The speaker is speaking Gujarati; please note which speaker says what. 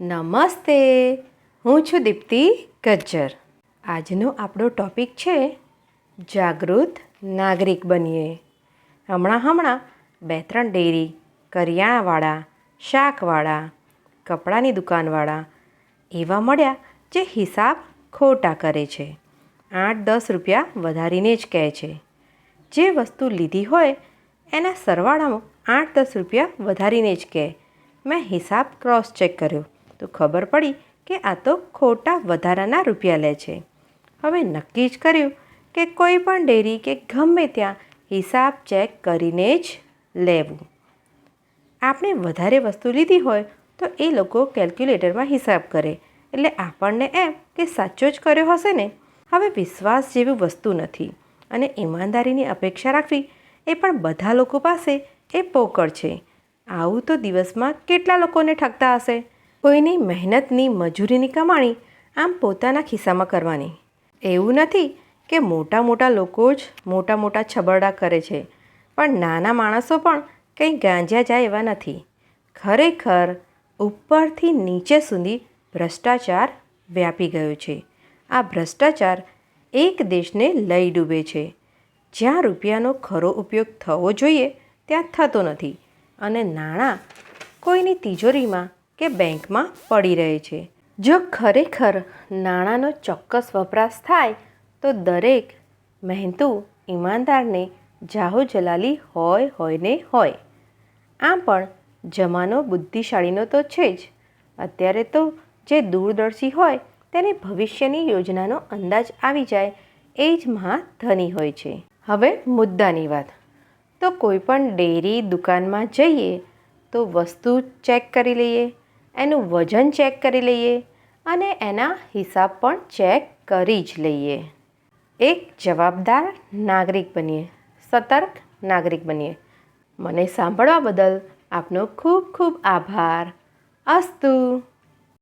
Speaker 1: નમસ્તે. હું છું દીપ્તિ ગજ્જર. આજનો આપણો ટોપિક છે, જાગૃત નાગરિક બનીએ. હમણાં હમણાં બે ત્રણ ડેરી, કરિયાણાવાળા, શાકવાળા, કપડાની દુકાનવાળા એવા મળ્યા જે હિસાબ ખોટા કરે છે. આઠ દસ રૂપિયા વધારીને જ કહે છે. જે વસ્તુ લીધી હોય એના સરવાળામાં આઠ દસ રૂપિયા વધારીને જ કહે. મેં હિસાબ ક્રોસ ચેક કર્યો. તો ખબર પડી કે આ તો ખોટા વધારાના રૂપિયા લે છે. હવે નક્કી જ કર્યું કે કોઈ પણ ડેરી કે ગમે ત્યાં હિસાબ ચેક કરીને જ લેવું. આપણે વધારે વસ્તુ લીધી હોય તો એ લોકો કેલ્ક્યુલેટરમાં હિસાબ કરે. એટલે આપણને એમ કે સાચો જ કર્યો હશે ને? હવે વિશ્વાસ જેવી વસ્તુ નથી અને ઈમાનદારીની અપેક્ષા રાખવી એ પણ બધા લોકો પાસે એ પોકળ છે. આવું તો દિવસમાં કેટલા લોકોને ઠગતા હશે? કોઈની મહેનતની મજૂરીની કમાણી આમ પોતાના ખિસ્સામાં કરવાની. એવું નથી કે મોટા મોટા લોકો જ મોટા મોટા છબરડા કરે છે, પણ નાના માણસો પણ કંઈ ગાંજ્યા જાય એવા નથી. ખરેખર ઉપરથી નીચે સુધી ભ્રષ્ટાચાર વ્યાપી ગયો છે. આ ભ્રષ્ટાચાર એક દેશને લઈ ડૂબે છે. જ્યાં રૂપિયાનો ખરો ઉપયોગ થવો જોઈએ, ત્યાં થતો નથી. અને નાણાં કોઈની તિજોરીમાં કે બેંકમાં પડી રહે છે. જો ખરેખર નાણાંનો ચોક્કસ વપરાશ થાય, તો દરેક મહેનતુ ઈમાનદારને જાહો જલાલી હોય હોય ને હોય. આમ પણ જમાનો બુદ્ધિશાળીનો તો છે જ. અત્યારે તો જે દૂરદર્શી હોય, તેને ભવિષ્યની યોજનાનો અંદાજ આવી જાય, એ જ મહા ધની હોય છે. હવે મુદ્દાની વાત. તો કોઈ પણ ડેરી દુકાનમાં જઈએ, તો વસ્તુ ચેક કરી લઈએ. એનું વજન ચેક કરી લઈએ અને એના હિસાબ પણ ચેક કરી જ લઈએ. એક જવાબદાર નાગરિક બનીએ, સતર્ક નાગરિક બનીએ. મને સાંભળવા બદલ આપનો ખૂબ ખૂબ આભાર. અસ્તુ!